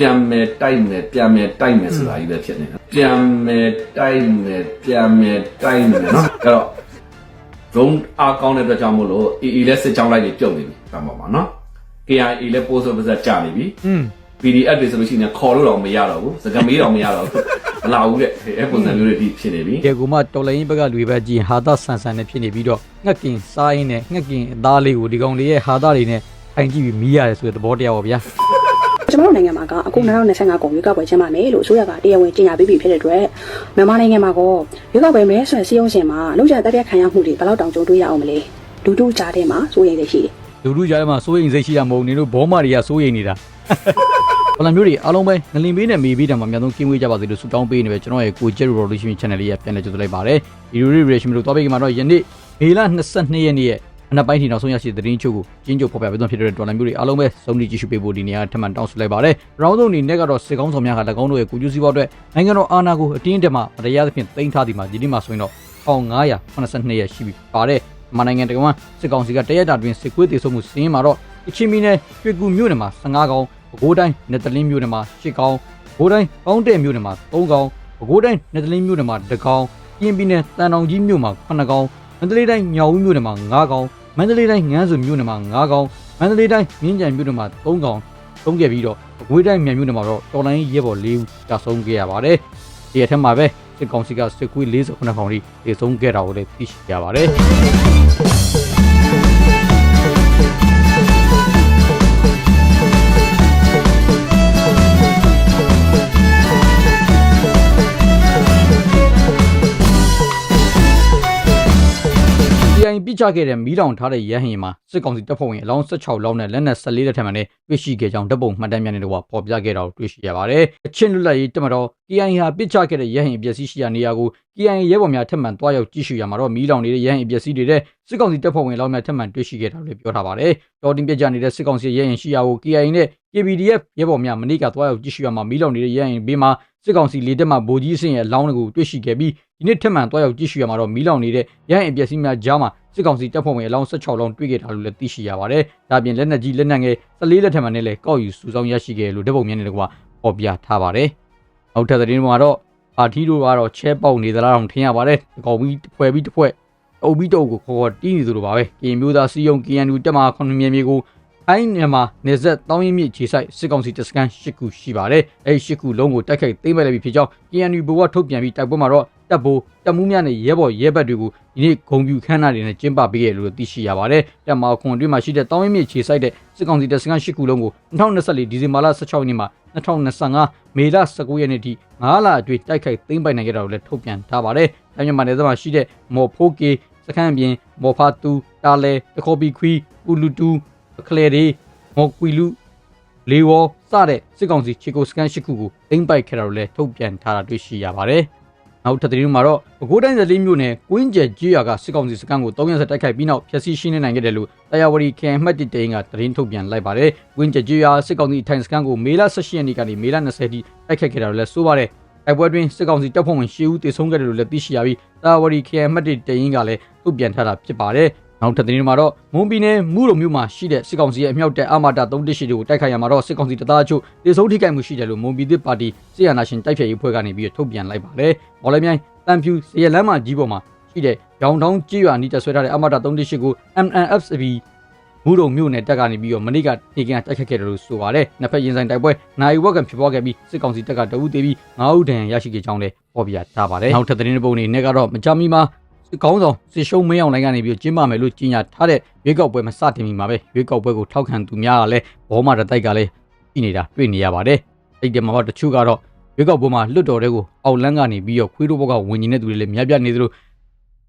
ပြန်မယ်တိုက်မယ်ပြန်မယ်တိုက်မယ်ဆိုတာကြီးပဲဖြစ်နေတာပြန်မယ်တိုက်မယ်ပြန်မယ်တိုက်မယ်နော်အဲ့တော့ drone အားကောင်းတဲ့အတွက်ကြောင့်မို့လို့ EE လည်းစစ်ကြောင်းလိုက်တွေပြုတ်နေပြီဒါမှမဟုတ်နော် KIA လည်းပိုးဆိုပါစက်ကြာနေပြီอืม PDF တွေဆိုလို့ရှိရင်ခေါ်လို့တော့မရတော့ဘူးစကမေးတော့မရတော့ဘူးမလာဘူးတဲ့အဲ့ပုံစံမျိုးတွေဒီဖြစ်နေပြီကဲကူမတော်လိုင်းဘက်ကလူပဲကြည့်ဟာသဆန်ဆန်နဲ့ဖြစ်နေပြီးတော့ငှက်ကင်စားရင်းနဲ့ငှက်ကင်အသားလေးကိုဒီကောင်လေးရဲ့ဟာသတွေနဲ့ထိုင်ကြည့်ပြီးမီးရတယ်ဆိုတဲ့သဘောတရားပါဗျာ ကျွန်တော်တို့နိုင်ငံမှာကအခု2025ကုန်ရွေးကောက်ပွဲကျင်းပမယ်လို့အစိုးရကတရားဝင်ကြေညာပေးပြီးဖြစ်တဲ့အတွက်မြန်မာနိုင်ငံမှာကရွေးကောက်ပွဲမဲဆွယ်စည်းရုံးရှင်မှာလုံခြုံတပ်ပြတ်ခံရမှုတွေဘယ်လောက်တောင်ကြုံတွေ့ရအောင်မလဲလူတို့ကြားထဲမှာစိုးရိမ်နေရှိတယ်လူလူကြားထဲမှာစိုးရိမ်စိတ်ရှိတာမဟုတ်နေလို့ဘောမာတွေကစိုးရိမ်နေတာဘလမျိုးတွေအားလုံးပဲငလင်ပေးနဲ့မေးပေးတယ်မှာအများဆုံးကင်းဝေးကြပါစေလို့ဆုတောင်းပေးနေပဲကျွန်တော်ရဲ့ကိုကျက်ရို revolution channel လေးရပြန်လည်ကြိုဆိုလိုက်ပါတယ်ဒီ revolution လို့တော့ပေးကြမှာတော့ယနေ့မေလ22ရက်နေ့ရဲ့ အနောက်ပိုင်းထီနောက်ဆုံးရရှိတဲ့သတင်းချုပ်ကိုကျင်းချုပ်ဖော်ပြပေးသွင်းဖြစ်တဲ့ဒေါ်လာမျိုးတွေအားလုံးပဲစုံလည်ကြည့်ရှုပေးဖို့ဒီနေရာထပ်မံတောင်းဆိုလိုက်ပါတယ်။ရောင်းဆုံးအနေနဲ့ကတော့စစ်ကောင်းဆောင်များက၎င်းတို့ရဲ့ကိုကျူးစည်းပေါက်အတွက်နိုင်ငံတော်အာဏာကိုအတင်းအဓမ္မမတရားသဖြင့်တင်ထားသည်မှာဒီနေ့မှာဆိုရင်တော့1982ရက်ရှိပြီပါတယ်။မြန်မာနိုင်ငံတက္ကမစစ်ကောင်စီကတရက်တာတွင်စစ်ကွေးတေဆုံးမှုစင်းမှာတော့အချင်းမီနဲ့ရွှေကူမြို့နယ်မှာ15ကောင်ပဲခူးတိုင်းနယ်တလင်းမြို့နယ်မှာ10ကောင်ပဲခူးတိုင်းကောင်းတဲ့မြို့နယ်မှာ3ကောင်ပဲခူးတိုင်းနယ်တလင်းမြို့နယ်မှာ2ကောင်ပြင်ပြည်နယ်တန်တောင်ကြီးမြို့မှာ9ကောင်မန္တလေးတိုင်းမြောက်ဦးမြို့နယ်မှာ9ကောင် မန္တလေးတိုင်းငန်းစုမြို့နယ်မှာ9ကောင်မန္တလေးတိုင်းမြင်းကြံမြို့နယ်မှာ3ကောင်သုံးခဲ့ပြီးတော့အကွေးတိုင်းမြန်မြို့နယ်မှာတော့တော်လိုင်းရဲဘော်၄ဦးကြာဆုံးခဲ့ရပါတယ်ဒီအထက်မှာပဲစစ်ကောင်စီကစစ်ကွေး48ကောင်ထိတေဆုံးခဲ့တာကိုလည်းသိရှိရပါတယ် စ်ချခဲ့တဲ့မီးတောင်ထားတဲ့ရဟင်မှာစစ်ကောင်စီတပ်ဖွဲ့ဝင်အလောင်း16လောင်းနဲ့လက်နက်14လက်ထက်မှနဲ့တွေ့ရှိခဲ့ကြောင်းတပ်ပုံမှတ်တမ်းများနဲ့တော့ပေါ်ပြခဲ့တာကိုတွေ့ရှိရပါတယ်။အချင်းလွတ်လပ်ရေးတပ်မတော် KIA ဟာပြစ်ချခဲ့တဲ့ရဟင်ပျက်စီးရှိရာနေရာကို KIA ရဲဘော်များထပ်မံတွားရောက်ကြည့်ရှုရမှာတော့မီးလောင်နေတဲ့ရဟင်ပျက်စီးတွေတဲ့စစ်ကောင်စီတပ်ဖွဲ့ဝင်လောင်းများထပ်မံတွေ့ရှိခဲ့တာလို့ပြောထားပါတယ်။တော်တင်ပြစ်ချနေတဲ့စစ်ကောင်စီရဟင်ရှိရာကို KIA နဲ့ KPDF ရဲဘော်များမနေ့ကတွားရောက်ကြည့်ရှုရမှာမီးလောင်နေတဲ့ရဟင်ဘေးမှာစစ်ကောင်စီလေတပ်မှဗိုလ်ကြီးအဆင့်ရဲ့အလောင်းတွေကိုတွေ့ရှိခဲ့ပြီး ဒီနေ့ထပ်မံတွားရောက်ကြည့်ရှုရမှာတော့မီးလောင်နေတဲ့ရဟင်ပျက်စီးများကြားမှာစစ်ကောင်စီတပ်ဖွဲ့ဝင်အလောင်း16လောင်းတွေ့ခဲ့တာလို့လည်းသိရှိရပါတယ်။ဒါပြင်လက်နက်ကြီးလက်နက်ငယ်14လက်ထက်မှနဲ့လည်းကောက်ယူစုဆောင်းရရှိခဲ့လို့တပ်ပုံမြင်တဲ့ကွာပေါ်ပြထားပါတယ်။နောက်ထပ်သတင်းမှာတော့ပါတီတို့ကတော့ချဲပေါက်နေသလားတော့ထင်ရပါတယ်။အကောင်ပြီးဖွဲ့ပြီးတစ်ဖွဲ့အုပ်ပြီးတော့ကိုခေါ်ခေါ်တီးနေသလိုပါပဲ။ကရင်မျိုးသားစီယုံ KNU တက်မှာခုနှစ်မြေမြေကိုအိုင်းမြန်မာနေဆက်တောင်းရင်မြစ်ခြေဆိုင်စစ်ကောင်စီတပ်စခန်း၈ခုရှိပါတယ်။အဲဒီ၈ခုလုံးကိုတိုက်ခိုက်သိမ်းမဲ့လည်းပြီဖြစ်ကြောင်း KNU ဘဝထုတ်ပြန်ပြီးတိုက်ပွဲမှာတော့ တပ်ဘိုးတပ်မှုများနဲ့ရဲဘော်ရဲဘက်တွေကိုဒီနေ့ဂုံပြူခန်းနာတွေနဲ့ကျင်းပပေးရလို့သိရှိရပါတယ်။တပ်မခွန်အတွင်းမှာရှိတဲ့တောင်းရင်မြစ်ခြေဆိုင်တဲ့စစ်ကောင်စီတပ်စခန်း၈ခုလုံးကို2024ဒီဇင်ဘာလ16ရက်နေ့မှာ2025မေလ19ရက်နေ့ထိ9လအတွင်းတိုက်ခိုက်သိမ်းပိုက်နိုင်ခဲ့တာကိုလည်းထုတ်ပြန်ထားပါတယ်။တိုင်းမြန်မာနယ်စပ်မှာရှိတဲ့မော်ဖိုးကေစခန်းအပြင်မော်ဖာတူတာလဲတခေါပီခွီပူလူတူကလေရီမော်ကွီလူလေဝေါ်စတဲ့စစ်ကောင်စီချီကိုစကန်၈ခုကိုသိမ်းပိုက်ခဲ့တာကိုလည်းထုတ်ပြန်ထားတာတွေ့ရှိရပါတယ်။ နောက်ထပ်သတင်းမှာတော့ပဲခူးတိုင်းဇလင်းမြို့နယ်ကွင်းကျဲကြီးရွာကစစ်ကောင်စီစကန်ကို3ရက်ဆက်တိုက်ခိုက်ပြီးနောက်ဖျက်ဆီးရှင်းနေနိုင်ခဲ့တယ်လို့တရားဝတီခရိုင်မှတ်တတိန်ကသတင်းထုတ်ပြန်လိုက်ပါတယ်။ကွင်းကျဲကြီးရွာစစ်ကောင်စီထိုင်စကန်ကိုမေလ18ရက်နေ့ကနေမေလ20ထိတိုက်ခိုက်ခဲ့တာလည်းဆိုပါတယ်။တိုက်ပွဲတွင်စစ်ကောင်စီတပ်ဖွဲ့ဝင်10ဦးသေဆုံးခဲ့တယ်လို့လည်းသိရှိရပြီးတရားဝတီခရိုင်မှတ်တတိန်ကလည်းထုတ်ပြန်ထားတာဖြစ်ပါတယ်။ နောက်ထပ်သတင်းမှာတော့မွန်ပြည်နယ်မူရုံမြို့မှာရှိတဲ့စစ်ကောင်စီရဲ့အမြောက်တပ်အမတာ318တွေကိုတိုက်ခိုက်ရမှာတော့စစ်ကောင်စီတပ်သားချို့တေဆုံးထိခိုက်မှုရှိတယ်လို့မွန်ပြည်သစ်ပါတီစစ်အာဏာရှင်တိုက်ဖျက်ရေးဖွဲ့ကနေပြီးထုတ်ပြန်လိုက်ပါတယ်။မော်လမြိုင်တန်ဖြူစရလမ်းမကြီးပေါ်မှာရှိတဲ့ရောင်ထောင်းကြီးရွာနီးတက်ဆွဲထားတဲ့အမတာ318ကို MNFSB မူရုံမြို့နယ်တက်ကနေပြီးတော့မနေ့ကနေကင်းတိုက်ခတ်ခဲ့တယ်လို့ဆိုပါတယ်။နှစ်ဖက်ရင်ဆိုင်တိုက်ပွဲနိုင်ဝက်ကဖြစ်ပွားခဲ့ပြီးစစ်ကောင်စီတပ်ကတအုပ်သေးပြီး9ဦးဒဏ်ရာရရှိခဲ့ကြောင်းလည်းဖော်ပြထားပါတယ်။နောက်ထပ်သတင်းပုံတွေနဲ့ကတော့မကြမီမှာ စစ်ကောင်းဆောင်စစ်ရှုံးမင်းအောင်လိုင်းကနေပြီးကျင်းပမယ်လို့ကြေညာထားတဲ့ရွေးကောက်ပွဲမှာစတင်ပြီးမှာပဲရွေးကောက်ပွဲကိုထောက်ခံသူများကလည်းဘောမာတတိုက်ကလည်းပြည်နေတာတွေ့နေရပါတယ်။အဲ့ဒီမှာတော့တချို့ကတော့ရွေးကောက်ပွဲမှာလွတ်တော်တဲ့ကိုအောက်လန်းကနေပြီးတော့ခွေးတို့ဘက်ကဝင်နေတဲ့သူတွေလည်းများပြားနေသလို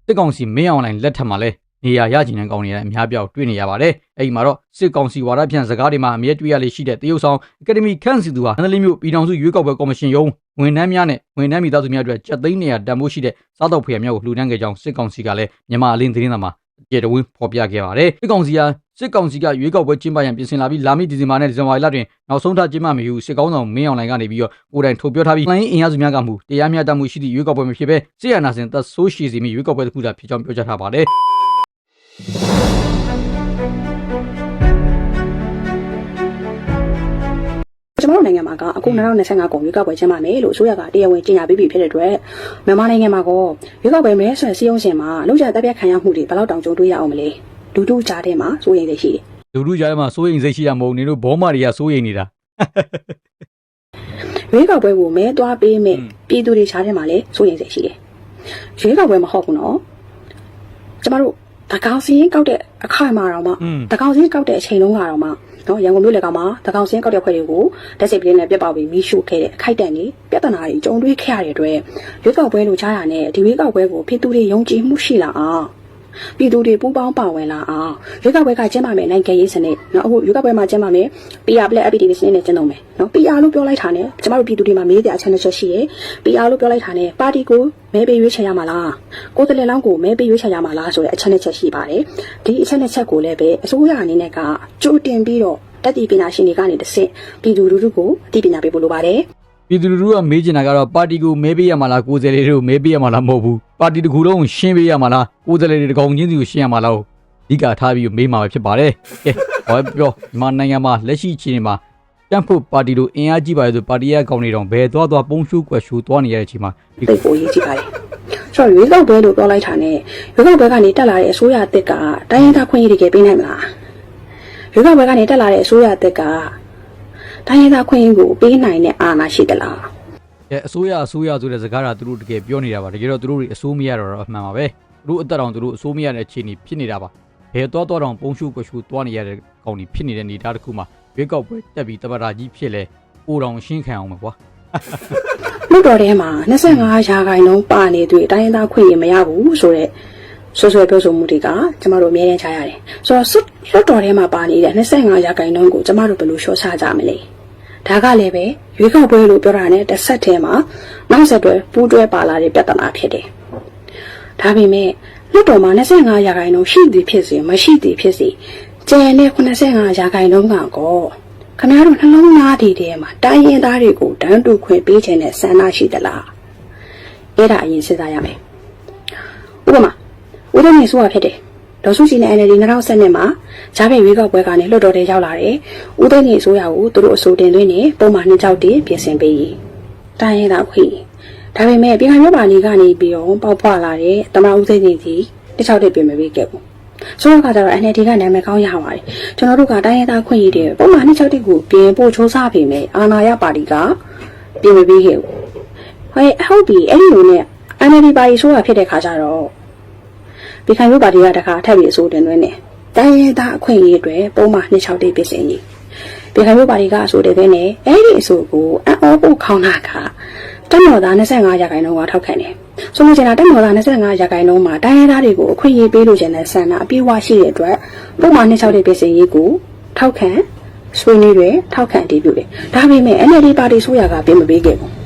စစ်ကောင်စီမင်းအောင်လိုင်းလက်ထက်မှာလည်း နေရာရကျင်တဲ့ကောင်တွေလည်းအများပြောက်တွေ့နေရပါတယ်။အဲ့ဒီမှာတော့စစ်ကောင်စီဝါဒဖြန့်စကားတွေမှာအမြဲတွေ့ရလေရှိတဲ့တရုတ်ဆောင်အကယ်ဒမီခန့်စီသူဟာအန်ဒလီမျိုးပြည်ထောင်စုရွေးကောက်ပွဲကော်မရှင်ရုံးဝန်ထမ်းများနဲ့ဝန်ထမ်းမိသားစုများအတွက်ကြက်သိန်းနေရတန်ဖိုးရှိတဲ့စားတော့ဖေရများကိုလှူဒန်းခဲ့ကြောင်းစစ်ကောင်စီကလည်းမြန်မာအလင်းသတင်းသမားကြေတဝင်းဖော်ပြခဲ့ပါတယ်။စစ်ကောင်စီဟာစစ်ကောင်စီကရွေးကောက်ပွဲကျင်းပရန်ပြင်ဆင်လာပြီးလာမည့်ဒီဇင်ဘာနဲ့ဒီဇင်ဘာလတွင်နောက်ဆုံးထားကျင်းပမယ်ဟုစစ်ကောင်းဆောင်မင်းအောင်လှိုင်ကနေပြီးတော့ကိုယ်တိုင်ထုတ်ပြောထားပြီးလိုင်းအင်အားစုများကမှုတရားမျှတမှုရှိသည့်ရွေးကောက်ပွဲမဖြစ်ဘဲစစ်အာဏာရှင်သက်ဆိုးရှိစေမည့်ရွေးကောက်ပွဲတစ်ခုသာဖြစ်ကြောင်းပြောကြားထားပါတယ်။ ကျွန်တော်တို့နိုင်ငံမှာကအခု2025ကုန်ရွေးကောက်ပွဲကျင်းပမယ်လို့အစိုးရကတရားဝင်ကြေညာပေးပြီးဖြစ်တဲ့အတွက်မြန်မာနိုင်ငံမှာကရွေးကောက်ပွဲမဲဆွယ်စည်းရုံးရှင်မှာလုံခြုံတပ်ပြတ်ခံရမှုတွေဘယ်လောက်တောင်ကြုံတွေ့ရအောင်မလဲလူတို့ကြားထဲမှာစိုးရိမ်နေရှိတယ်လူလူကြားထဲမှာစိုးရိမ်စိတ်ရှိတာမဟုတ်နေလို့ဘောမတွေကစိုးရိမ်နေတာရွေးကောက်ပွဲကိုမဲသွားပေးမယ်อืมပြည်သူတွေကြားထဲမှာလည်းစိုးရိမ်စိတ်ရှိတယ်ရွေးကောက်ပွဲမဟုတ်ဘူးနော်ကျမတို့ တကောင်စင်းကောက်တဲ့အခိုင်အမာတော့မှอืมတကောင်စင်းကောက်တဲ့အချိန်လုံးကတော့မှနော်ရန်ကုန်မြို့လေကောင်မှာတကောင်စင်းကောက်တဲ့ဖွဲ့တွေကိုတက်စိတ်ပလင်းနဲ့ပြတ်ပေါက်ပြီးမီးရှို့ခဲ့တဲ့အခိုက်အတန့်ကြီးပြဿနာတွေကြုံတွေ့ခဲ့ရတဲ့အတွက်ရွေးကောက်ပွဲလိုကြားရတဲ့ဒီရွေးကောက်ပွဲကိုပြည်သူတွေယုံကြည်မှုရှိလာအောင် ပြည်သူတွေပူးပေါင်းပါဝင်လာအောင်ရွေးကောက်ပွဲကကျင်းပမယ်နိုင်ငံရေးစနစ်နော်အခုရွေးကောက်ပွဲမှာကျင်းပမယ် PR Black APTV စနစ်နဲ့ကျင်းသုံးမယ်နော် PR လို့ပြောလိုက်တာနဲ့ကျမတို့ပြည်သူတွေမှာမေးတဲ့အချက်နှစ်ချက်ရှိတယ် PR လို့ပြောလိုက်တာနဲ့ပါတီကိုမဲပေးရွေးချယ်ရမှာလားကိုယ်တလေလောင်းကိုမဲပေးရွေးချယ်ရမှာလားဆိုတဲ့အချက်နှစ်ချက်ရှိပါတယ်ဒီအချက်နှစ်ချက်ကိုလည်းပဲအစိုးရအနေနဲ့ကကြိုတင်ပြီးတော့တက်တီပညာရှင်တွေကနေတစ်ဆင့်ပြည်သူလူထုကိုအသိပညာပေးဖို့လိုပါတယ် ပြည်သူလူထုကမေးချင်တာကတော့ပါတီကိုမဲပေးရမှာလားကိုယ်စားလှယ်တွေကိုမဲပေးရမှာလားမဟုတ်ဘူးပါတီတစ်ခုလုံးကိုရှင်းပေးရမှာလားကိုယ်စားလှယ်တွေတစ်ကောင်ချင်းစီကိုရှင်းရမှာလားအဓိကထားပြီးမေးမှာပဲဖြစ်ပါတယ်ကဲဘာပဲပြောမြန်မာနိုင်ငံမှာလက်ရှိအခြေအနေမှာတန့်ဖို့ပါတီတို့အင်အားကြီးပါလေဆိုပါတီရဲ့အကောင်တွေတောင်ဘယ်သွားသွားပုံရှုကွက်ရှုသွားနေရတဲ့အချိန်မှာဒီသိကိုရေးကြည့်ပါတယ်ဆိုတော့ရွေးကောက်ပွဲလို့ပြောလိုက်တာနဲ့ရွေးကောက်ပွဲကနေတက်လာတဲ့အစိုးရအသစ်ကတိုင်းရင်းသားခွင့်ရတွေကပေးနိုင်မလားရွေးကောက်ပွဲကနေတက်လာတဲ့အစိုးရအသစ်က တိုင်းရင်းသားခွင့်ရကိုပေးနိုင်တဲ့အာဏာရှိသလားကဲအစိုးရအစိုးရဆိုတဲ့စကားကသူတို့တကယ်ပြောနေတာပါတကယ်တော့သူတို့တွေအစိုးမရတော့တော့အမှန်ပါပဲသူတို့အသက်တောင်သူတို့အစိုးမရတဲ့အခြေအနေဖြစ်နေတာပါဘယ်သွားသွားတောင်ပုံရှုကွက်ရှုသွားနေရတဲ့ကောင်တွေဖြစ်နေတဲ့အနေအထားတစ်ခုမှာရွေးကောက်ပွဲတက်ပြီးတပတာကြီးဖြစ်လဲပိုတောင်ရှင်းခံအောင်ပဲကွာလွတ်တော်ထဲမှာ25ရာခိုင်နှုန်းပါနေသူတိုင်းရင်းသားခွင့်ရမရဘူးဆိုတော့ ဆွဆွဲပြောဆိုမှုတွေကကျမတို့အများကြီးချရတယ်ဆိုတော့စွတ်လွတ်တော်ထဲမှာပါနေတဲ့25ရာခိုင်နှုန်းကိုကျမတို့ဘယ်လိုလျှော့ချကြမလဲဒါကလည်းပဲရွေးကောက်ပွဲလို့ပြောတာနဲ့တစ်ဆက်တည်းမှာနောက်ဆက်တွဲပူးတွဲပါလာတဲ့ပြဿနာဖြစ်တယ်ဒါပေမဲ့လွတ်တော်မှာ25ရာခိုင်နှုန်းရှိသည်ဖြစ်စေမရှိသည်ဖြစ်စေကျန်တဲ့85ရာခိုင်နှုန်းကကောခင်ဗျားတို့နှလုံးသားတွေထဲမှာတိုင်းရင်းသားတွေကိုတန်းတူခွင့်ပေးခြင်းနဲ့ဆန္ဒရှိသလားအဲ့ဒါအရင်စဉ်းစားရမယ်ဥပမာ ဦးသိန်းနေဆိုတာဖြစ်တယ်ဒေါ်စုကြည်နဲ့ NLD 2012မှာဂျားပြည့်ရွေးကောက်ပွဲကနေလွှတ်တော်ထဲရောက်လာတယ်ဦးသိန်းနေဆိုရကိုသူတို့အဆိုတင်သွင်းနေပုံမှန်နှစ်ကြောက်တည်ပြင်ဆင်ပေးတိုင်းရင်းသားခွင့်ဒါပေမဲ့ပြည်ခိုင်မြို့ပါနေကနေပြီးတော့ပေါက်ဖွာလာတဲ့တမန်ဦးသိန်းနေစီတစ်ချောက်တည်ပြင်မပေးခဲ့ဘူးဆိုတော့ကကြတော့ NLD ကနာမည်ကောင်းရပါတယ်ကျွန်တော်တို့ကတိုင်းရင်းသားခွင့်ရတဲ့ပုံမှန်နှစ်ချောက်တည်ကိုပြင်ဖို့ချိုးစားပေမဲ့အာဏာရပါတီကပြင်မပေးခဲ့ဘူးဟဲ့ဟုတ်ပြီအဲ့ဒီလိုနဲ့ NLD ပါတီဆိုတာဖြစ်တဲ့ခါကျတော့ ပြည်ခိုင်မြို့ပါတီကတခါထပ်ပြီးအဆိုတင်သွင်းတယ်တိုင်းရင်းသားအခွင့်အရေးတွေပုံမှန်နှစ်ချောက်တည်ပြင်ဆင်ရေးပြည်ခိုင်မြို့ပါတီကအဆိုတင်သွင်းတယ်အဲ့ဒီအဆိုကိုအံ့ဩဖို့ခေါင်းတာကတက်မော်သား25ရာခိုင်နှုန်းကထောက်ခံတယ်။ဆိုလို့ကျင်တာတက်မော်သား25ရာခိုင်နှုန်းမှာတိုင်းရင်းသားတွေကိုအခွင့်အရေးပေးလို့ကျင်တဲ့ဆန္ဒအပြည့်အဝရှိတဲ့အတွက်ပုံမှန်နှစ်ချောက်တဲ့ပြည်စင်ရေးကိုထောက်ခံဆွေးနွေးတယ်ထောက်ခံတည်ပြုတယ်။ဒါပေမဲ့ NLD ပါတီဆိုရကပြင်မပေးခဲ့ဘူး။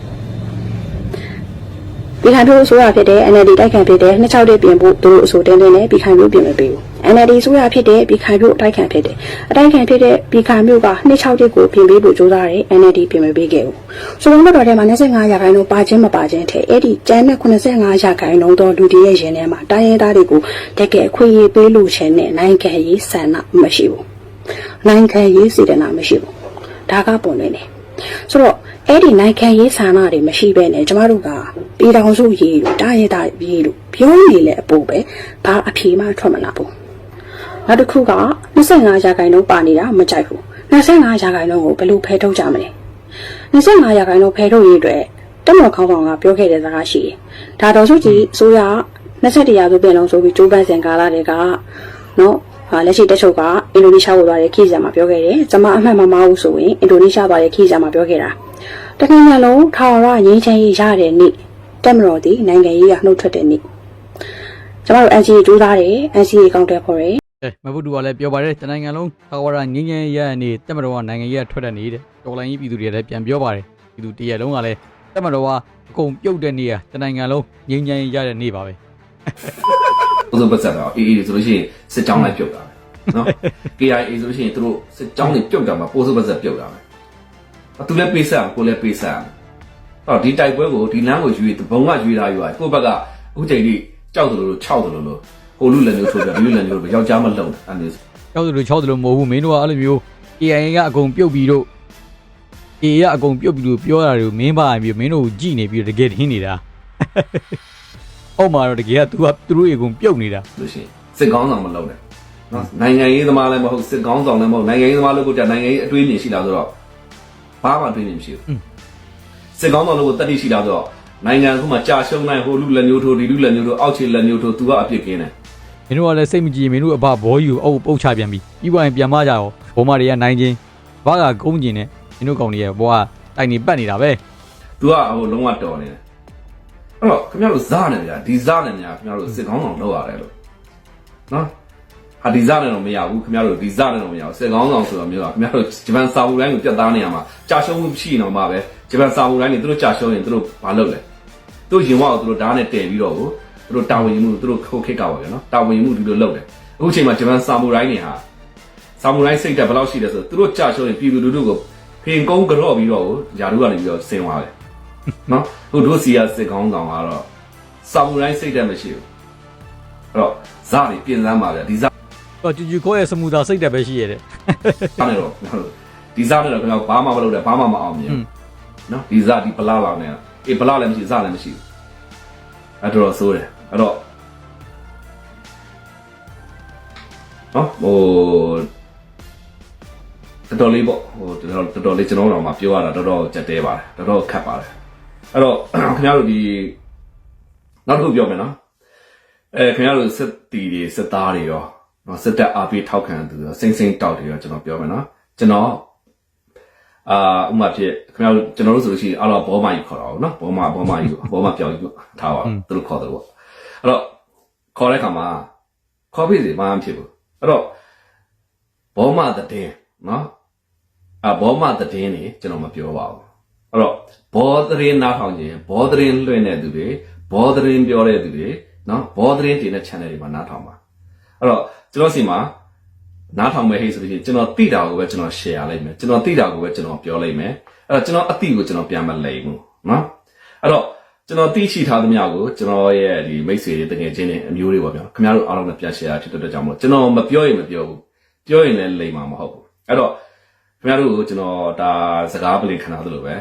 ပြည်ခိုင်ပြည်ဆိုရဖြစ်တဲ့ NLD တိုက်ခံဖြစ်တဲ့နှစ်ချောက်တဲ့ပြင်ဖို့သူတို့အဆိုတင်းတင်းနဲ့ပြည်ခိုင်ပြည်ပြင်မပေးဘူး။ NLD ဆိုရဖြစ်တဲ့ပြည်ခိုင်ပြည်တိုက်ခံဖြစ်တယ်။အတိုက်ခံဖြစ်တဲ့ပြည်ခိုင်ပြည်ကနှစ်ချောက်တဲ့ကိုပြင်ပေးဖို့ကြိုးစားတယ် NLD ပြင်မပေးခဲ့ဘူး။ဆိုတော့တော့ထဲမှာ25ရာခိုင်နှုန်းပါခြင်းမပါခြင်းထဲအဲ့ဒီကျန်တဲ့85ရာခိုင်နှုန်းသောလူတွေရဲ့ရင်ထဲမှာတိုင်းရင်းသားတွေကိုတကယ်အခွင့်အရေးပေးလို့ခြင်းနဲ့နိုင်ငံရေးဆန္ဒမရှိဘူး။နိုင်ငံရေးစေတနာမရှိဘူး။ဒါကပုံနေတယ်။ ဆိုတော့အဲ့ဒီနိုင်ငံရေးဆန္ဒတွေမရှိဘဲနဲ့ကျမတို့ကပြည်တော်စုရေးလို့တာရတာရေးလို့ပြောနေလေအပူပဲဘာအဖြေမှထွက်မလာဘူး။နောက်တစ်ခုက25ရာခိုင်နှုန်းပါနေတာမကြိုက်ဘူး။25ရာခိုင်နှုန်းကိုဘယ်လိုဖယ်ထုတ်ကြမလဲ။25ရာခိုင်နှုန်းဖယ်ထုတ်ရေးအတွက်တက်မော်ခေါင်းဆောင်ကပြောခဲ့တဲ့စကားရှိတယ်။ဒါတော်စုကြည်အစိုးရ21ရာစုပြည်လုံးဆိုပြီးကျိုးပန်းစင်ကာလာတွေကနော်ဟာ လက်ရှိတက်ချုပ်ကအင်ဒိုနီးရှားကိုသွားတဲ့ခီးစံမှာပြောခဲ့တယ်။ကျွန်မအမှတ်မမှားဘူးဆိုရင်အင်ဒိုနီးရှားသွားတဲ့ခီးစံမှာပြောခဲ့တာ။တခါညလုံးထာဝရငြိမ်းချမ်းရေးရတဲ့နေ့တက်မတော်ဒီနိုင်ငံရေးကနှုတ်ထွက်တဲ့နေ့။ကျွန်တော်တို့ NCA ကြိုးစားတယ် NCA ကောင်းတယ်ခေါ်တယ်အဲမဘုဒ္ဓကလည်းပြောပါတယ်တနိုင်ငံလုံးသာဝရငင်းငင်းရရနေတက်မတော်ကနိုင်ငံရေးကထွက်တဲ့နေတဲ့တော်လိုင်းကြီးပြည်သူတွေလည်းပြန်ပြောပါတယ်ပြည်သူတရက်လုံးကလည်းတက်မတော်ကအကုန်ပြုတ်တဲ့နေ့ကတနိုင်ငံလုံးငင်းငင်းရတဲ့နေ့ပါပဲ ဥစုပတ်ဆက်တော့အေးအေးဆိုလို့ရှိရင်စစ်ကြောင်းလိုက်ပြုတ်တာပဲနော် KIA ဆိုလို့ရှိရင်သူတို့စစ်ကြောင်းတွေပြုတ်တာမှာပိုးစုပတ်ဆက်ပြုတ်တာပဲသူလည်းပေးဆက်အောင်ကိုလည်းပေးဆက်အောင်အော်ဒီတိုက်ပွဲကိုဒီလမ်းကိုယူရဘုံကယူတာယူရကိုယ့်ဘက်ကအခုချိန်ထိကြောက်တယ်လို့ခြောက်တယ်လို့ကိုလူလည်းမျိုးထိုးပြဒီလူလည်းမျိုးယောက်ျားမလုံအဲ့လိုကြောက်တယ်လို့ချောက်တယ်လို့မဟုတ်ဘူးမင်းတို့ကအဲ့လိုမျိုး KIA ကအကုန်ပြုတ်ပြီးတော့အေးကအကုန်ပြုတ်ပြီးလို့ပြောတာတွေကိုမင်းပါပြီးမင်းတို့ကိုကြည်နေပြီးတော့တကယ်ထင်းနေတာ အောက်မှာတော့တကယ်က तू ကသူတို့ရေကုန်ပြုတ်နေတာလို့ရှိရင်စစ်ကောင်းဆောင်မလုပ်နဲ့နော်နိုင်ငံရေးသမားလည်းမဟုတ်စစ်ကောင်းဆောင်လည်းမဟုတ်နိုင်ငံရေးသမားလို့ကိုတည်းနိုင်ငံရေးအတွေးမြင်ရှိတာဆိုတော့ဘာမှအတွေးမြင်မရှိဘူးစစ်ကောင်းဆောင်လို့ကိုတတိရှိတာဆိုတော့နိုင်ငံခုမှကြာရှုံးနိုင်ဟိုလူလက်မျိုးထိုးဒီလူလက်မျိုးထိုးအောက်ခြေလက်မျိုးထိုးသူကအပြစ်ကင်းတယ်မင်းတို့ကလည်းစိတ်မကြည်ရင်မင်းတို့အဘဘောယူအုပ်ပုတ်ချပြန်ပြီပြီးပွားရင်ပြန်မကြရောဘောမတွေကနိုင်ချင်းဘာကကုန်းကျင်နဲ့မင်းတို့ကောင်တွေကဘောကတိုင်နေပတ်နေတာပဲသူကဟိုလုံးဝတော်နေတယ် အဲ့တော့ခင်ဗျားတို့ဇာနေဗျာဒီဇာနေများခင်ဗျားတို့စစ်ကောင်းဆောင်လုပ်ရတယ်လို့နော်ဟာဒီဇာနဲ့တော့မရဘူးခင်ဗျားတို့ဒီဇာနဲ့တော့မရဘူးစစ်ကောင်းဆောင်ဆိုတော့မျိုးကခင်ဗျားတို့ဂျပန်စာအုပ်တိုင်းကိုပြတ်သားနေရမှာကြာရှုံးမှုရှိနေတော့မှပဲဂျပန်စာအုပ်တိုင်းတွေသူတို့ကြာရှုံးရင်သူတို့ဘာလုပ်လဲသူတို့ရင်ဝါကိုသူတို့ဓာတ်နဲ့တည်ပြီးတော့ကိုသူတို့တာဝန်ယူမှုသူတို့ခိုးခစ်ကောက်ပါဗျာနော်တာဝန်ယူမှုဒီလိုလုပ်တယ်အခုချိန်မှာဂျပန်စာမူတိုင်းတွေဟာစာမူတိုင်းစိတ်တက်ဘယ်လောက်ရှိတယ်ဆိုတော့သူတို့ကြာရှုံးရင်ပြည်သူလူထုကိုဖင်ကုန်းကြော့ပြီးတော့ကိုယာတို့ကနေပြီးတော့ဆင်သွားတယ် နော်ဟိုတို့စီရစစ်ကောင်းဆောင်ကတော့စာမူတိုင်းစိတ်တက်မရှိဘူးအဲ့တော့ဇာတွေပြင်စမ်းပါဗျာဒီဇာတော့ကျူကျူခေါ်ရဲ့စမူသာစိတ်တက်ပဲရှိရတဲ့နဲ့တော့ဒီဇာနဲ့တော့ကျွန်တော်ဘာမှမလုပ်တယ်ဘာမှမအောင်မြင်ဘူးနော်ဒီဇာဒီပလာလောင်နေအေးပလာလည်းမရှိဇာလည်းမရှိဘူးအဲ့တော့ဆိုးတယ်အဲ့တော့နော်ဟိုတော်တော်လေးပေါ့ဟိုတော်တော်တော်တော်လေးကျွန်တော်တို့မှပြောရတာတော်တော်ကြက်တဲပါတယ်တော်တော်ခက်ပါတယ် အဲ့တော့ခင်ဗျားတို့ဒီနောက်တစ်ခုပြောမယ်နော်အဲခင်ဗျားတို့စစ်တီတွေစစ်သားတွေရောနော်စစ်တပ်အားပေးထောက်ခံသူရောစိမ့်စိမ့်တောက်တွေရောကျွန်တော်ပြောမယ်နော်ကျွန်တော်အာဥမာဖြစ်ခင်ဗျားတို့ကျွန်တော်တို့ဆိုလို့ရှိရင်အားလုံးဘောမကြီးခေါ်တာနော်ဘောမဘောမကြီးဘောမပြောင်းကြီးထားပါသူတို့ခေါ်တယ်ပေါ့အဲ့တော့ခေါ်တဲ့ခါမှာခေါ်ပြီစီမမဖြစ်ဘူးအဲ့တော့ဘောမတဲ့တင်းနော်အာဘောမတဲ့တင်းနေကျွန်တော်မပြောပါဘူး အဲ့တော့ဘောသတင်းနားထောင်ခြင်းဘောသတင်းလွှင့်တဲ့သူတွေဘောသတင်းပြောတဲ့သူတွေနော်ဘောသတင်းတင်တဲ့ channel တွေမှာနားထောင်ပါအဲ့တော့ကျွန်တော်စီမှာနားထောင်မဲ့ဟိဆိုလို့ရှိရင်ကျွန်တော်သိတာကိုပဲကျွန်တော် share လိုက်မယ်ကျွန်တော်သိတာကိုပဲကျွန်တော်ပြောလိုက်မယ်အဲ့တော့ကျွန်တော်အသိကိုကျွန်တော်ပြန်မလိမ်ဘူးနော်အဲ့တော့ကျွန်တော်သိရှိထားသမျှကိုကျွန်တော်ရဲ့ဒီမိတ်ဆွေတွေတကယ်ချင်းတွေအမျိုးတွေပေါ့ဗျာခင်ဗျားတို့အားလုံးနဲ့ပြန် share ဖြစ်တဲ့အတွက်ကြောင့်မို့ကျွန်တော်မပြောရင်မပြောဘူးပြောရင်လည်းလိမ်မှာမဟုတ်ဘူးအဲ့တော့ခင်ဗျားတို့ကိုကျွန်တော်ဒါစကားပလင်ခဏသလိုပဲ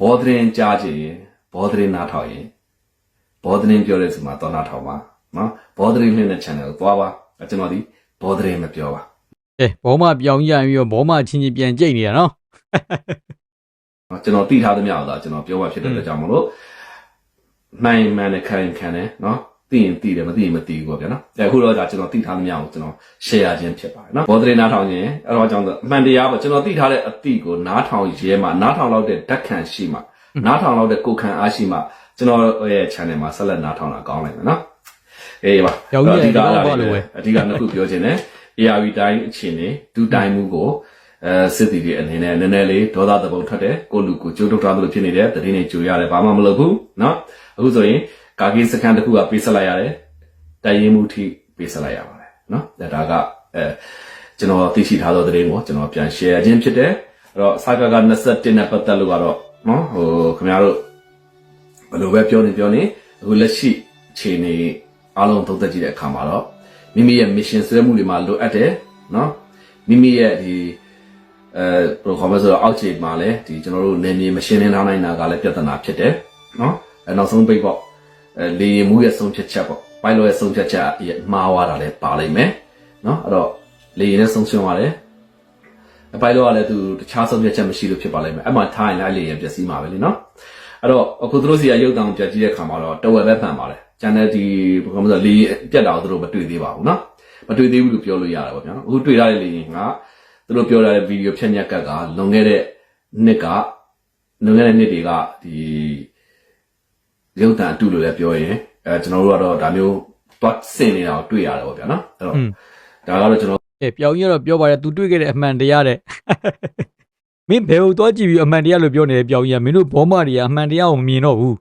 ဘောသတင်းကြားချင်ရင်ဘောသတင်းနားထောင်ရင်ဘောဒရင်ပြောတဲ့ဆိုမှာတော့နားထောင်ပါနော်ဘောဒရင်နှင်းတဲ့ channel ကိုသွားပါအဲ့ကျွန်တော်ဒီဘောဒရင်မပြောပါအဲဘောမပြောင်းရရင်ပြီးတော့ဘောမချင်းချင်းပြန်ကြိတ်နေတာနော်နော်ကျွန်တော်သိထားသမျှတော့ကျွန်တော်ပြောပါဖြစ်တဲ့အတွက်ကြောင့်မလို့နိုင်မှန်နဲ့ခံရင်ခံတယ်နော် သိရင်သိတယ်မသိရင်မသိဘူးပေါ့ဗျာနော်အဲအခုတော့ဒါကျွန်တော်သိထားသမျှကိုကျွန်တော် share ခြင်းဖြစ်ပါတယ်နော်ဘောဒရင်နားထောင်ခြင်းအဲ့တော့ကြောင့်အမှန်တရားပေါ့ကျွန်တော်သိထားတဲ့အတိကိုနားထောင်ရဲမှာနားထောင်လောက်တဲ့ဓာတ်ခံရှိမှနားထောင်လောက်တဲ့ကိုယ်ခံအားရှိမှကျွန်တော်ရဲ့ channel မှာဆက်လက်နားထောင်တာကောင်းလိုက်မယ်နော်အေးပါ ပြောင်းကြီးရဲ့တော့ဘာလို့ပဲ အဓိကနှစ်ခုပြောချင်တယ် ARV တိုင်းအချင်းနေဒူတိုင်းမှုကိုအဲစစ်တီတွေအနေနဲ့နည်းနည်းလေးဒေါသတပုံထွက်တယ်ကိုလူကိုကြိုးထုတ်ထားသလိုဖြစ်နေတယ်တတိနေကြိုရတယ်ဘာမှမလုပ်ဘူးเนาะအခုဆိုရင် ကာကီစကန်တစ်ခုကပေးဆက်လိုက်ရတယ်တိုက်ရင်မှုထိပေးဆက်လိုက်ရပါတယ်နော်ဒါကအဲကျွန်တော်သိရှိထားသောသတင်းကိုကျွန်တော်ပြန် share ခြင်းဖြစ်တယ်အဲ့တော့စာကက21နဲ့ပတ်သက်လို့ကတော့နော်ဟိုခင်ဗျားတို့ဘယ်လိုပဲပြောနေပြောနေအခုလက်ရှိအခြေအနေအားလုံးသုံးသပ်ကြည့်တဲ့အခါမှာတော့မိမိရဲ့ mission ဆွဲမှုတွေမှာလိုအပ်တယ်နော်မိမိရဲ့ဒီအဲဘယ်လိုခေါ်မလဲဆိုတော့အောက်ခြေမှာလည်းဒီကျွန်တော်တို့နေမြေမရှင်းလင်းထားနိုင်တာကလည်းပြဿနာဖြစ်တယ်နော်အဲနောက်ဆုံးပိတ်ပေါ့ လေရင်မှုရဲ့ဆုံးဖြတ်ချက်ပေါ့ပိုင်လိုရဲ့ဆုံးဖြတ်ချက်မှားသွားတာလည်းပါလိမ့်မယ်နော်အဲ့တော့လေရင်နဲ့ဆုံးဖြတ်သွားတယ်အပိုင်လိုကလည်းသူတခြားဆုံးဖြတ်ချက်မရှိလို့ဖြစ်ပါလိမ့်မယ်အဲ့မှာထားရင်လည်းလေရင်ပျက်စီးမှာပဲလीနော်အဲ့တော့အခုသူတို့စီကရုပ်တောင်ပြတ်ကြည့်တဲ့ခါမှာတော့တော်ဝယ်ပဲပန်ပါတယ်ကျန်တဲ့ဒီဘာမှမဆိုလေရင်ပြတ်တာကိုသူတို့မတွေ့သေးပါဘူးနော်မတွေ့သေးဘူးလို့ပြောလို့ရတယ်ပေါ့ဗျာအခုတွေ့ရတဲ့လေရင်ကသူတို့ပြောတဲ့ဗီဒီယိုဖြန့်ညက်ကကလွန်ခဲ့တဲ့နှစ်ကလွန်ခဲ့တဲ့နှစ်တွေကဒီ ရုပ်တံအတူလို့လည်းပြောရင်အဲကျွန်တော်တို့ကတော့ဒါမျိုးတော့ဆင်နေတာကိုတွေ့ရတယ်ပေါ့ဗျာနော်အဲ့တော့ อืม ဒါကတော့ကျွန်တော် အဲပြောင်းကြီးကတော့ပြောပါတယ် तू တွေ့ခဲ့တဲ့အမှန်တရားတဲ့ မင်းဘယ်ကိုသွားကြည့်ပြီးအမှန်တရားလို့ပြောနေတယ်ပြောင်းကြီးကမင်းတို့ဘောမတွေကအမှန်တရားကိုမမြင်တော့ဘူး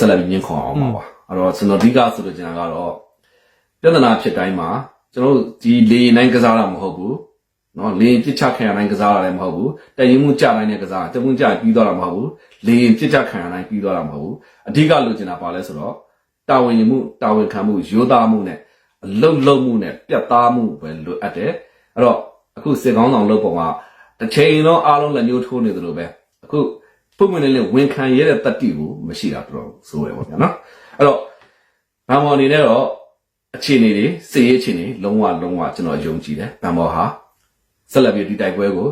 ဆက်လက်ပြီးမြင်ခေါ်အောင်ပါပါအဲ့တော့ကျွန်တော်အဓိကဆိုလို့ကျွန်တော်ကတော့ပြဿနာဖြစ်တိုင်းမှာကျွန်တော်တို့ဒီလေရင်တိုင်းကစားတာမဟုတ်ဘူးနော်လေရင်ပြစ်ချခံရတိုင်းကစားတာလည်းမဟုတ်ဘူးတည်ရင်မှုကြတိုင်းနဲ့ကစားတမှုကြပြီးသွားတာမဟုတ်ဘူး လေရင်ပြစ်ချခံရတိုင်းပြီးသွားတာမဟုတ်ဘူးအဓိကလိုချင်တာပါလဲဆိုတော့တာဝန်ယူမှုတာဝန်ခံမှုရိုးသားမှုနဲ့အလုံလုံမှုနဲ့ပြတ်သားမှုပဲလိုအပ်တယ်အဲ့တော့အခုစစ်ကောင်းဆောင်လုပ်ပုံကတတစ်ချိန်လုံးအားလုံးလက်ညှိုးထိုးနေသလိုပဲအခုပုံမှန်လေးဝန်ခံရတဲ့တတ္တိကိုမရှိတာတော်တော်ဆိုးရပါဗျာနော်အဲ့တော့ဘာမော်အနေနဲ့တော့အခြေအနေတွေစည်ရေးအခြေအနေလုံးဝလုံးဝကျွန်တော်ယုံကြည်တယ်ဘာမော်ဟာဆက်လက်ပြီးဒီတိုက်ပွဲကို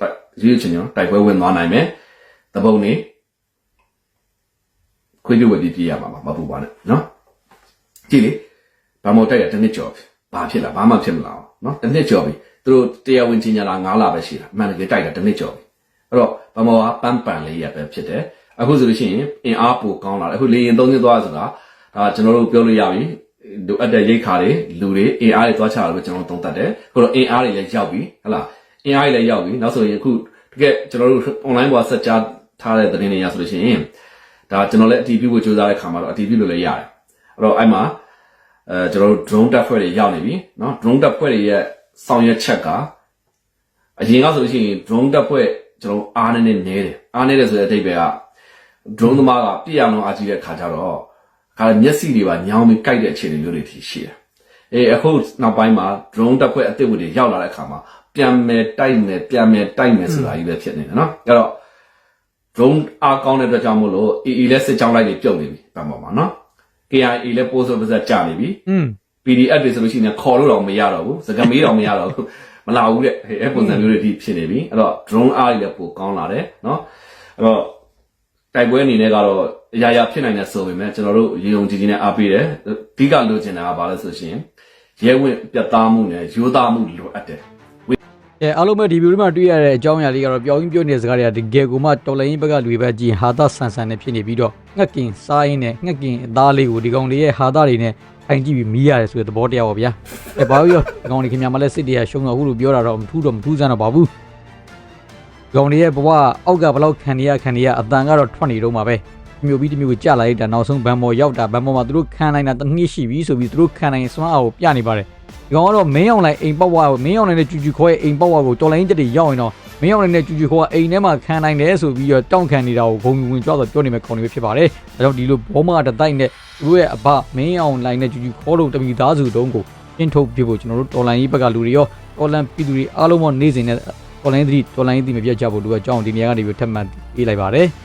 တိုက်ရွေးချင်ကျွန်တော်တိုက်ပွဲဝင်သွားနိုင်မယ် တပုံနေခွေးကြွယ်ပြီးပြရမှာမပူပါနဲ့နော်ကြည့်လေဘာမော်တိုက်ရတစ်နှစ်ကျော်ပြီဘာဖြစ်လာဘာမှဖြစ်မလာအောင်နော်တစ်နှစ်ကျော်ပြီသူတို့တရားဝင်ကြီးညာလာ9လပဲရှိတာအမှန်တကယ်တိုက်တာတစ်နှစ်ကျော်ပြီအဲ့တော့ဗမောကပန်းပန်လေးရပဲဖြစ်တယ်အခုဆိုလို့ရှိရင်အင်အားပိုကောင်းလာတယ်အခုလေရင်သုံးသင်းသွားဆိုတာဒါကျွန်တော်တို့ပြောလို့ရပြီလိုအပ်တဲ့ရိတ်ခါတွေလူတွေအင်အားတွေသွားချတာလို့ကျွန်တော်တို့သုံးသပ်တယ်ခုတော့အင်အားတွေလည်းရောက်ပြီဟဟလားအင်အားတွေလည်းရောက်ပြီနောက်ဆိုရင်အခုတကယ်ကျွန်တော်တို့ online ပေါ်ဆက်ကြား ထားတဲ့သတင်းတွေရဆိုလို့ရှိရင်ဒါကျွန်တော်လည်းအတီးပြုဖို့ကြိုးစားတဲ့ခါမှာတော့အတီးပြုလို့လည်းရတယ်အဲ့တော့အဲ့မှာအဲကျွန်တော်တို့ drone တက်ဖွဲ့တွေရောက်နေပြီเนาะ drone တက်ဖွဲ့တွေရဲ့ဆောင်ရွက်ချက်က အရင်ကဆိုလို့ရှိရင် drone တက်ဖွဲ့ကျွန်တော်အားနေနေနေတယ်အားနေတယ်ဆိုတဲ့အဓိပ္ပာယ်က drone သမားကပြည့်အောင်လုံးအားကြီးတဲ့ခါကျတော့ခါမျက်စိတွေပါညောင်းပြီးကြိုက်တဲ့အခြေအနေမျိုးတွေထိရှိတယ်အေးအခုနောက်ပိုင်းမှာ drone တက်ဖွဲ့အသစ်တွေရောက်လာတဲ့အခါမှာပြန်မယ်တိုက်မယ်ပြန်မယ်တိုက်မယ်ဆိုတာကြီးပဲဖြစ်နေတယ်နော်အဲ့တော့ drone အားကောင်းတဲ့အတွက်ကြောင့်မို့လို့ AA လည်းစစ်ကြောင်းလိုက်တွေပြုတ်နေပြီတမပေါ်မှာနော် KIA လည်း post office ကြာနေပြီอืม PDF တွေဆိုလို့ရှိရင်ခေါ်လို့တော့မရတော့ဘူးစကမေးတော့မရတော့ဘူးမလာဘူးတဲ့အဲပုံစံမျိုးတွေဒီဖြစ်နေပြီအဲ့တော့ drone အားတွေလည်းပိုကောင်းလာတယ်နော်အဲ့တော့တိုက်ပွဲအနေနဲ့ကတော့အရာရာဖြစ်နိုင်တဲ့ဆိုပေမဲ့ကျွန်တော်တို့ရေုံကြည်ကြည်နဲ့အားပေးတယ်အဓိကလိုချင်တာကဘာလဲဆိုရှင်ရဲဝင်ပြတ်သားမှုနဲ့ရိုးသားမှုလိုအပ်တယ် အဲအားလုံးပဲဒီဗီဒီယိုမှာတွေ့ရတဲ့အကြောင်းအရာလေးကတော့ပြောင်းရင်းပြောနေတဲ့စကားတွေကတကယ်ကိုမှတော်လိုင်းဘက်ကလူတွေပဲကြည်ဟာသဆန်ဆန်နဲ့ဖြစ်နေပြီးတော့ငှက်ကင်စားရင်းနဲ့ငှက်ကင်အသားလေးကိုဒီကောင်တွေရဲ့ဟာသတွေနဲ့ထိုင်ကြည့်ပြီးမီးရတယ်ဆိုတဲ့သဘောတရားပါဗျာအဲဘာလို့ရောဒီကောင်တွေခင်ဗျာမလဲစစ်တရားရှုံးတော့အခုလိုပြောတာတော့မထူးတော့မထူးဆန်းတော့ပါဘူးဒီကောင်တွေရဲ့ဘဝအောက်ကဘလောက်ခံနေရခံနေရအတန်ကတော့ထွက်နေတော့မှာပဲမျိုးပြီးတစ်မျိုးကိုကြာလာလိုက်တာနောက်ဆုံးဘန်မော်ရောက်တာဘန်မော်မှာသူတို့ခံနိုင်တာတစ်နှစ်ရှိပြီဆိုပြီးသူတို့ခံနိုင်စွမ်းအားကိုပြနေပါတယ် ဒီကောင်ကတော့မင်းအောင်လိုက်အိမ်ပေါက်ဝါကိုမင်းအောင်လိုက်နဲ့ကျူကျူခေါ်ရဲ့အိမ်ပေါက်ဝါကိုတော်လိုင်းတက်တွေရောက်ရင်တော့မင်းအောင်လိုက်နဲ့ကျူကျူခေါ်ကအိမ်ထဲမှာခံနိုင်တယ်ဆိုပြီးတော့တောင့်ခံနေတာကိုဂုံဝင်ကြွတော့ပြောနေမဲ့ခေါင်းတွေဖြစ်ပါတယ်။ဒါကြောင့်ဒီလိုဘောမတတိုက်နဲ့သူတို့ရဲ့အဘမင်းအောင်လိုက်နဲ့ကျူကျူခေါ်လို့တပီသားစုတုံးကိုပြင်းထုတ်ပြဖို့ကျွန်တော်တို့တော်လိုင်းကြီးဘက်ကလူတွေရောတော်လန်ပြည်သူတွေအားလုံးမနေစဉ်နဲ့တော်လိုင်းသတိတော်လိုင်းသတိမပြတ်ကြဖို့လူကအကြောင်းဒီနေရာကနေပြီးထပ်မံအေးလိုက်ပါတယ်။